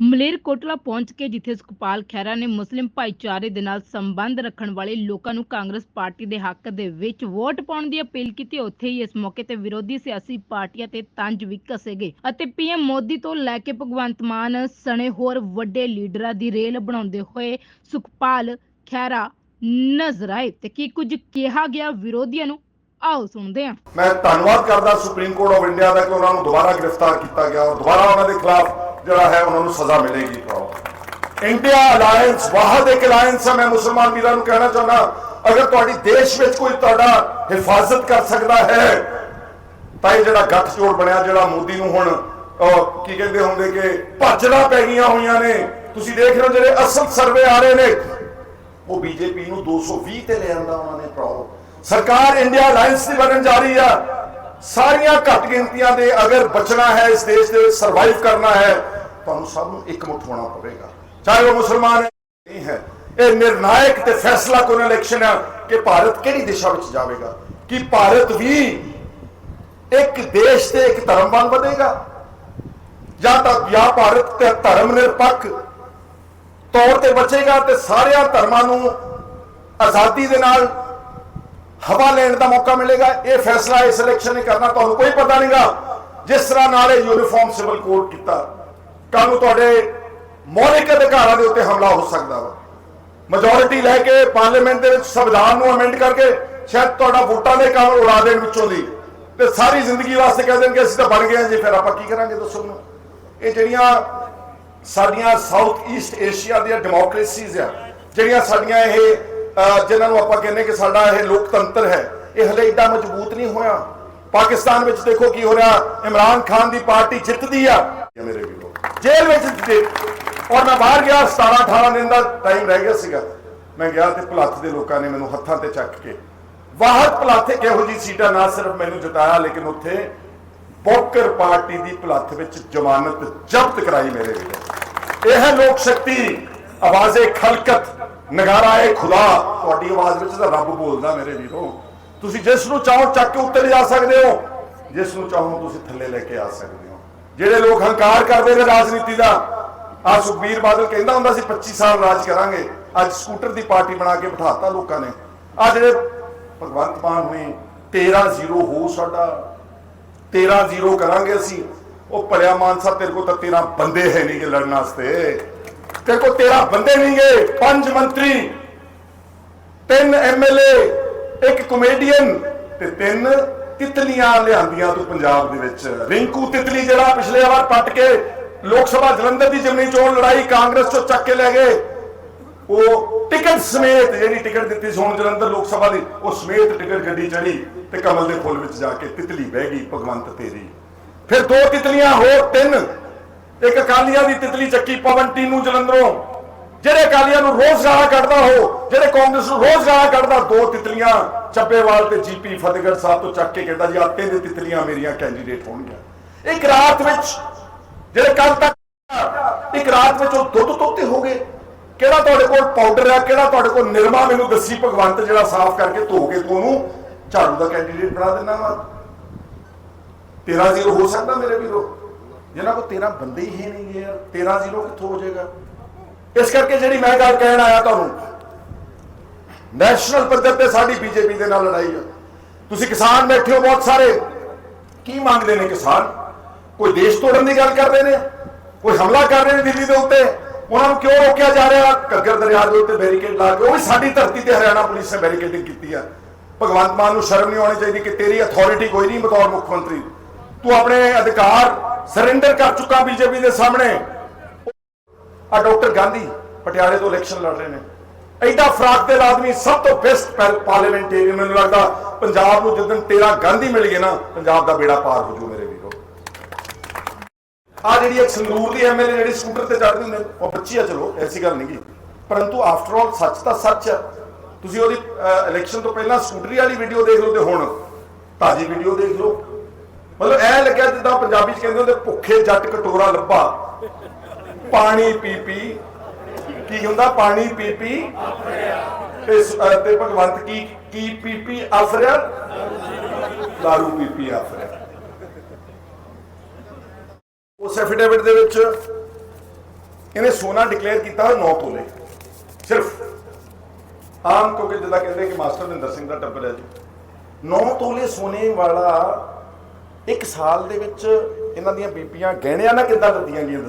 ਮਲੇਰਕੋਟਲਾ ਪਹੁੰਚ ਕੇ ਜਿੱਥੇ ਸੁਖਪਾਲ ਖਹਿਰਾ ਨੇ ਮੁਸਲਿਮ ਭਾਈਚਾਰੇ ਦੇ ਨਾਲ ਸੰਬੰਧ ਰੱਖਣ ਵਾਲੇ ਲੋਕਾਂ ਨੂੰ ਕਾਂਗਰਸ ਪਾਰਟੀ ਦੇ ਹੱਕ ਦੇ ਵਿੱਚ ਵੋਟ ਪਾਉਣ ਦੀ ਅਪੀਲ ਕੀਤੀ, ਉੱਥੇ ਹੀ ਇਸ ਮੌਕੇ ਤੇ ਵਿਰੋਧੀ ਸਿਆਸੀ ਪਾਰਟੀਆਂ ਤੇ ਤੰਜ ਵੀ ਕੱਸੇ ਗਏ ਅਤੇ ਪੀਐਮ ਮੋਦੀ ਤੋਂ ਲੈ ਕੇ ਭਗਵੰਤ ਮਾਨ ਸਣੇ ਹੋਰ ਵੱਡੇ ਲੀਡਰਾਂ ਦੀ ਰੇਲ ਬਣਾਉਂਦੇ ਹੋਏ ਸੁਖਪਾਲ ਖਹਿਰਾ ਨਜ਼ਰ ਆਏ ਤੇ ਕੀ ਕੁਝ ਕਿਹਾ ਗਿਆ, ਵਿਰੋਧੀਆਂ ਨੂੰ ਆਓ ਸੁਣਦੇ ਹਾਂ। ਮੈਂ ਧੰਨਵਾਦ ਕਰਦਾ ਸੁਪਰੀਮ ਕੋਰਟ ਆਫ ਇੰਡੀਆ ਦਾ ਕਿ ਉਹਨਾਂ ਨੂੰ ਦੁਬਾਰਾ ਗ੍ਰਿਫਤਾਰ ਕੀਤਾ ਗਿਆ ਔਰ ਦੁਬਾਰਾ ਉਹਨਾਂ ਦੇ ਖਿਲਾਫ ਜਿਹੜਾ ਹੈ ਉਹਨਾਂ ਨੂੰ ਸਜ਼ਾ ਮਿਲੇਗੀ ਇੰਡੀਆ ਅਲਾਈਅੰਸ ਵਾਹਦ ਇੱਕ ਅਲਾਈਅੰਸ ਹੈ, ਮੈਂ ਮੁਸਲਮਾਨ ਵੀਰਾਂ ਨੂੰ ਕਹਿਣਾ ਚਾਹੁੰਦਾ, ਅਗਰ ਤੁਹਾਡੀ ਦੇਸ਼ ਵਿੱਚ ਕੋਈ ਤੁਹਾਡਾ ਹਿਫਾਜ਼ਤ ਕਰ ਸਕਦਾ ਹੈ, ਤਾਂ ਇਹ ਜਿਹੜਾ ਗੱਠਜੋੜ ਬਣਿਆ, ਜਿਹੜਾ ਮੋਦੀ ਨੂੰ ਹੁਣ ਕੀ ਕਹਿੰਦੇ ਹੁੰਦੇ ਕਿ ਭੱਜਣਾ ਪੈ ਗਈਆਂ ਹੋਈਆਂ ਨੇ। ਤੁਸੀਂ ਦੇਖ ਰਹੇ ਹੋ ਜਿਹੜੇ ਅਸਲ ਸਰਵੇ ਆ ਰਹੇ ਨੇ। ਉਹ ਬੀਜੇਪੀ ਨੂੰ 220 ਤੇ ਲੈ ਆਂਦਾ ਉਹਨਾਂ ਨੇ ਪ੍ਰੋ ਸਰਕਾਰ ਇੰਡੀਆ ਅਲਾਈਅੰਸ ਦੀ ਬਣਨ ਜਾ ਰਹੀ ਆ। ਸਾਰੀਆਂ ਘੱਟ ਗਿਣਤੀਆਂ ਦੇ ਅਗਰ ਬਚਣਾ ਹੈ, ਇਸ ਦੇਸ਼ ਦੇ ਵਿੱਚ ਸਰਵਾਈਵ ਕਰਨਾ ਹੈ ਤੁਹਾਨੂੰ ਸਭ ਨੂੰ ਇਕਮੁੱਠ ਹੋਣਾ ਪਵੇਗਾ। ਚਾਹੇ ਉਹ ਮੁਸਲਮਾਨ ਨਹੀਂ ਹੈ। ਇਹ ਨਿਰਣਾਇਕ ਤੇ ਫੈਸਲਾ ਕੋਨ ਇਲੈਕਸ਼ਨ ਹੈ ਕਿ ਭਾਰਤ ਕਿਹੜੀ ਦਿਸ਼ਾ ਵਿੱਚ ਜਾਵੇਗਾ। ਕਿ ਭਾਰਤ ਵੀ ਇੱਕ ਦੇਸ਼ ਤੇ ਇੱਕ ਧਰਮ ਬਣ ਵਧੇਗਾ। ਜਾਂ ਤਾਂ ਜਾਂ ਭਾਰਤ ਤੇ ਧਰਮ ਨਿਰਪੱਖ ਤੌਰ ਤੇ ਬਚੇਗਾ ਤੇ ਸਾਰਿਆਂ ਧਰਮਾਂ ਨੂੰ ਆਜ਼ਾਦੀ ਦੇ ਨਾਲ ਹਵਾ ਲੈਣ ਦਾ ਮੌਕਾ ਮਿਲੇਗਾ। ਇਹ ਫੈਸਲਾ ਇਸ ਇਲੈਕਸ਼ਨ ਨੇ ਕਰਨਾ, ਤੁਹਾਨੂੰ ਕੋਈ ਪਤਾ ਨਹੀਂਗਾ। ਜਿਸ ਤਰ੍ਹਾਂ ਨਾਲ ਇਹ ਯੂਨੀਫਾਰਮ ਸਿਵਲ ਕੋਡ ਕੀਤਾ। ਕੱਲ ਨੂੰ ਤੁਹਾਡੇ ਮੌਲਿਕ ਅਧਿਕਾਰਾਂ ਦੇ ਉੱਤੇ ਹਮਲਾ ਹੋ ਸਕਦਾ ਵਾ। ਮੈਜੋਰਿਟੀ ਲੈ ਕੇ ਪਾਰਲੀਮੈਂਟ ਦੇ ਵਿੱਚ ਸੰਵਿਧਾਨ ਨੂੰ ਅਮੈਂਡ ਕਰਕੇ ਸ਼ਾਇਦ ਤੁਹਾਡਾ ਵੋਟਾਂ ਦੇ ਕੰਮ ਉਡਾ ਦੇਣ ਵਿੱਚੋਂ ਦੀ। ਤੇ ਸਾਰੀ ਜ਼ਿੰਦਗੀ ਵਾਸਤੇ ਕਹਿ ਦੇਣਗੇ ਅਸੀਂ ਤਾਂ ਬਣ ਗਏ ਜੀ ਫਿਰ ਆਪਾਂ ਕੀ ਕਰਾਂਗੇ ਦੱਸੋ ਮੈਨੂੰ? ਇਹ ਜਿਹੜੀਆਂ ਸਾਡੀਆਂ ਸਾਊਥ ਈਸਟ ਏਸ਼ੀਆ ਦੀਆਂ ਡੈਮੋਕ੍ਰੇਸੀਜ਼ ਆ ਜਿਹੜੀਆਂ ਸਾਡੀਆਂ ਇਹ ਅਹ, ਜਿਨ੍ਹਾਂ ਨੂੰ ਆਪਾਂ ਕਹਿੰਦੇ ਕਿ ਸਾਡਾ ਇਹ ਲੋਕਤੰਤਰ ਹੈ ਇਹ ਹਲੇ ਏਡਾ ਮਜ਼ਬੂਤ ਨਹੀਂ ਹੋਇਆ। ਪਾਕਿਸਤਾਨ ਵਿੱਚ ਦੇਖੋ ਕੀ ਹੋ ਰਿਹਾ ਇਮਰਾਨ ਖਾਨ ਦੀ ਪਾਰਟੀ ਜਿੱਤਦੀ ਆ। ਮੇਰੇ ਵੀਰੋ ਜੇਲ੍ਹ ਵਿੱਚ ਜਿੱਤੇ ਔਰ ਮੈਂ ਬਾਹਰ ਗਿਆ 17 18 ਦਿਨ ਦਾ ਟਾਈਮ ਰਹਿ ਗਿਆ ਸੀਗਾ। ਮੈਂ ਗਿਆ ਤੇ ਭਲੱਥ ਦੇ ਲੋਕਾਂ ਨੇ ਮੈਨੂੰ ਹੱਥਾਂ ਤੇ ਚੱਕ ਕੇ। ਵਾਹਦ ਭਲੱਥ ਕਿਹੋ ਜੀ ਸੀਟਾਂ ਨਾ ਸਿਰਫ ਮੈਨੂੰ ਜਿਤਾਇਆ, ਲੇਕਿਨ ਉੱਥੇ ਬੋਕਰ ਪਾਰਟੀ ਦੀ ਭਲੱਥ ਵਿੱਚ ਜ਼ਮਾਨਤ ਜ਼ਬਤ ਕਰਾਈ ਮੇਰੇ ਵੀਰੋ ਇਹ ਹੈ ਲੋਕ ਸ਼ਕਤੀ, ਆਵਾਜ਼ੇ ਖਲਕਤ, ਨਗਾਰਾ ਏ ਖੁਦਾ। ਤੁਹਾਡੀ ਆਵਾਜ਼ ਵਿੱਚ ਤਾਂ ਰੱਬ ਬੋਲਦਾ ਮੇਰੇ ਵੀਰੋ। ਤੁਸੀਂ ਜਿਸ ਨੂੰ ਚਾਹੋ ਚੱਕ ਕੇ ਉੱਤੇ ਲਿਜਾ ਸਕਦੇ ਹੋ। ਜਿਸ ਨੂੰ ਚਾਹੋ ਤੁਸੀਂ ਥੱਲੇ ਲੈ ਕੇ ਆ ਸਕਦੇ ਹੋ ਜਿਹੜੇ ਲੋਕ ਹੰਕਾਰ ਕਰਦੇ ਨੇ ਰਾਜਨੀਤੀ ਦਾ ਆ ਸੁਖਬੀਰ ਬਾਦਲ ਕਹਿੰਦਾ ਹੁੰਦਾ ਸੀ 25 ਸਾਲ ਰਾਜ ਕਰਾਂਗੇ। ਅੱਜ ਸਕੂਟਰ ਦੀ ਪਾਰਟੀ ਬਣਾ ਕੇ ਬਿਠਾਤਾ ਲੋਕਾਂ ਨੇ। ਆ ਜਿਹੜੇ ਭਗਵੰਤ ਮਾਨ ਹੋਏ 13 ਜ਼ੀਰੋ ਹੋ ਸਾਡਾ 13 ਜ਼ੀਰੋ ਕਰਾਂਗੇ ਅਸੀਂ। ਉਹ ਭਲਿਆ ਮਾਨਸਾ ਤੇਰੇ ਕੋਲ ਤਾਂ 13 ਬੰਦੇ ਹੈ ਨਹੀਂਗੇ ਲੜਨ ਵਾਸਤੇ। ਤੇਰੇ ਕੋਲ 13 ਬੰਦੇ ਨਹੀਂਗੇ, ਪੰਜ ਮੰਤਰੀ, ਤਿੰਨ ਐਮਐਲਏ ਇੱਕ ਕਮੇਡੀਅਨ ਤੇ ਤਿੰਨ ਤਿਤਲੀਆਂ ਲਿਆਂਦੀਆਂ ਤੂੰ ਪੰਜਾਬ ਦੇ ਵਿੱਚ। ਰਿੰਕੂ ਤਿਤਲੀ ਜਿਹੜਾ ਪਿਛਲੇ ਵਾਰ ਪੱਟ ਕੇ ਲੋਕ ਸਭਾ ਜਲੰਧਰ ਦੀ ਜਿਮਨੀ ਚੋਣ ਲੜਾਈ ਕਾਂਗਰਸ ਚੋਂ ਚੱਕ ਕੇ ਲੈ ਗਏ, ਉਹ ਟਿਕਟ ਸਮੇਤ ਜਿਹੜੀ ਟਿਕਟ ਦਿੱਤੀ ਸੀ ਹੁਣ ਜਲੰਧਰ ਲੋਕ ਸਭਾ ਦੀ, ਉਹ ਸਮੇਤ ਟਿਕਟ ਗੱਡੀ ਚੜੀ ਤੇ ਕਮਲ ਦੇ ਫੁੱਲ ਵਿੱਚ ਜਾ ਕੇ ਤਿਤਲੀ ਬਹਿ ਗਈ, ਭਗਵੰਤ ਤੇਰੀ। ਫਿਰ ਦੋ ਤਿਤਲੀਆਂ, ਹੋਰ ਤਿੰਨ। ਇੱਕ ਅਕਾਲੀਆਂ ਦੀ ਤਿਤਲੀ ਚੱਕੀ, ਪਵਨ ਟੀਨੂ ਜਲੰਧਰੋਂ। ਜਿਹੜੇ ਅਕਾਲੀਆਂ ਨੂੰ ਰੋਜ਼ ਗਾਲਾਂ ਕੱਢਦਾ ਹੋ ਜਿਹੜੇ ਕਾਂਗਰਸ ਨੂੰ ਰੋਜ਼ ਗਾਲਾਂ ਕੱਢਦਾ, ਦੋ ਤਿਤਲੀਆਂ ਚੱਬੇਵਾਲ ਤੇ ਜੀਪੀ ਫਤਿਹਗੜ੍ਹ ਸਾਹਿਬ ਤੋਂ ਚੱਕ ਕੇ ਕਹਿੰਦਾ ਜੀ ਆ ਤਿੰਨ ਤਿਤਲੀਆਂ ਮੇਰੀਆਂ ਕੈਂਡੀਡੇਟ ਹੋਣਗੀਆਂ। ਇੱਕ ਰਾਤ ਵਿੱਚ ਜਿਹੜੇ ਕੱਲ ਤੱਕ ਇੱਕ ਰਾਤ ਵਿੱਚ ਉਹ ਦੁੱਧ ਤੋਤੇ ਹੋ ਗਏ। ਕਿਹੜਾ ਤੁਹਾਡੇ ਕੋਲ ਪਾਊਡਰ ਆ, ਕਿਹੜਾ ਤੁਹਾਡੇ ਕੋਲ ਨਿਰਮਾ ਮੈਨੂੰ ਦੱਸੀ, ਭਗਵੰਤ ਜਿਹੜਾ ਸਾਫ਼ ਕਰਕੇ ਧੋ ਕੇ ਤੂੰ ਉਹਨੂੰ ਝਾੜੂ ਦਾ ਕੈਂਡੀਡੇਟ ਬਣਾ ਦਿੰਦਾ ਵਾ। ਤੇਰਾ ਜ਼ੀਰੋ ਹੋ ਸਕਦਾ ਮੇਰੇ ਵੀਰੋ। ਜਿਹਨਾਂ ਕੋਲ 13 ਬੰਦੇ ਹੀ ਹੈ ਨਹੀਂ ਯਾਰ 13 ਜ਼ੀਰੋ ਕਿੱਥੋਂ ਹੋ ਜਾਏਗਾ? ਇਸ ਕਰਕੇ ਜਿਹੜੀ ਮੈਂ ਗੱਲ ਕਹਿਣ ਆਇਆ ਤੁਹਾਨੂੰ, ਨੈਸ਼ਨਲ ਪੱਧਰ ਤੇ ਸਾਡੀ ਬੀਜੇਪੀ ਦੇ ਨਾਲ ਲੜਾਈ ਆ। ਤੁਸੀਂ ਕਿਸਾਨ ਬੈਠੇ ਹੋ ਬਹੁਤ ਸਾਰੇ। ਕੀ ਮੰਗਦੇ ਨੇ ਕਿਸਾਨ? ਕੋਈ ਦੇਸ਼ ਤੋੜਨ ਦੀ ਗੱਲ ਕਰਦੇ ਨੇ? ਕੋਈ ਹਮਲਾ ਕਰ ਰਹੇ ਨੇ ਦਿੱਲੀ ਦੇ ਉੱਤੇ? ਉਹਨਾਂ ਨੂੰ ਕਿਉਂ ਰੋਕਿਆ ਜਾ ਰਿਹਾ? ਘੱਗਰ ਦਰਿਆ ਦੇ ਉੱਤੇ ਬੈਰੀਕੇਡ ਲਾ ਕੇ, ਉਹ ਵੀ ਸਾਡੀ ਧਰਤੀ ਤੇ ਹਰਿਆਣਾ ਪੁਲਿਸ ਨੇ ਬੈਰੀਕੇਡਿੰਗ ਕੀਤੀ ਆ। ਭਗਵੰਤ ਮਾਨ ਨੂੰ ਸ਼ਰਮ ਨਹੀਂ ਆਉਣੀ ਚਾਹੀਦੀ ਕਿ ਤੇਰੀ ਅਥਾਰਟੀ ਕੋਈ ਨਹੀਂ, ਬਤੌਰ ਮੁੱਖ ਮੰਤਰੀ। ਤੂੰ ਆਪਣੇ ਅਧਿਕਾਰ ਸਰੈਂਡਰ ਕਰ ਚੁੱਕਾ ਬੀਜੇਪੀ ਦੇ ਸਾਹਮਣੇ। ਆ ਡਾਕਟਰ ਗਾਂਧੀ ਪਟਿਆਲੇ ਤੋਂ ਇਲੈਕਸ਼ਨ ਲੜ ਰਹੇ ਨੇ। ਐਡਾ ਫਰਾਕ ਦੇ ਆਦਮੀ ਸਭ ਤੋਂ ਬੈਸਟ ਪਾਰਲੀਮੈਂਟੇਰੀਅਨ ਮੈਨੂੰ ਲੱਗਦਾ, ਪੰਜਾਬ ਨੂੰ ਜਦੋਂ ਤੇਰਾ ਗਾਂਧੀ ਮਿਲ ਗਿਆ ਨਾ, ਪੰਜਾਬ ਦਾ ਬੇੜਾ ਪਾਰ ਹੋ ਜੂ ਮੇਰੇ ਵੀਰੋ। ਆ ਜਿਹੜੀ ਇੱਕ ਸੰਗਰੂਰ ਦੀ ਐਮਐਲਏ ਜਿਹੜੀ ਸਕੂਟਰ ਤੇ ਚੜ੍ਹਦੀ ਹੁੰਦੇ, ਉਹ ਬੱਚੀ ਆ, ਚਲੋ, ਐਸੀ ਗੱਲ ਨਹੀਂ ਗੀ। ਪਰੰਤੂ ਆਫਟਰ ਆਲ ਸੱਚ ਤਾਂ ਸੱਚ ਆ। ਤੁਸੀਂ ਉਹਦੀ ਇਲੈਕਸ਼ਨ ਤੋਂ ਪਹਿਲਾਂ ਸਕੂਟਰੀ ਵਾਲੀ ਵੀਡੀਓ ਦੇਖ ਲਓ ਤੇ ਹੁਣ ਤਾਜੀ ਵੀਡੀਓ ਦੇਖ ਲਓ। ਮਤਲਬ ਐ ਲੱਗਿਆ ਜਿੱਦਾਂ ਪੰਜਾਬੀ ਚ ਕਹਿੰਦੇ ਹੁੰਦੇ, ਭੁੱਖੇ ਜੱਟ ਕਟੋਰਾ ਲੱਭਾ। ਪਾਣੀ ਪੀ ਪੀ। ਕੀ ਹੁੰਦਾ? ਪਾਣੀ ਪੀ ਪੀ। ਤੇ ਤੇ ਭਗਵੰਤ ਕੀ ਕੀ ਪੀ ਪੀ? ਆਫਰਿਆ ਦਾਰੂ ਪੀ ਪੀ ਆਫਰਿਆ ਉਸ ਐਫੀਡੇਵਿਟ ਦੇ ਵਿੱਚ ਇਹਨੇ ਸੋਨਾ ਡਿਕਲੇਅਰ ਕੀਤਾ ਹੋਇਆ 9 ਤੋਲੇ। ਸਿਰਫ। ਆਮ ਕਿਉਂਕਿ ਜਿੱਦਾਂ ਕਹਿੰਦੇ ਕਿ ਮਾਸਟਰ ਮਹਿੰਦਰ ਸਿੰਘ ਦਾ ਟੱਬਰ ਹੈ ਜੀ। 9 ਤੋਲੇ ਸੋਨੇ ਵਾਲਾ ਇੱਕ ਸਾਲ ਦੇ ਵਿੱਚ ਇਹਨਾਂ ਦੀਆਂ ਬੀਬੀਆਂ ਗਹਿਣਿਆਂ ਨਾਲ ਕਿੱਦਾਂ ਲੱਦੀਆਂ ਗਈਆਂ ਦੱਸੋ?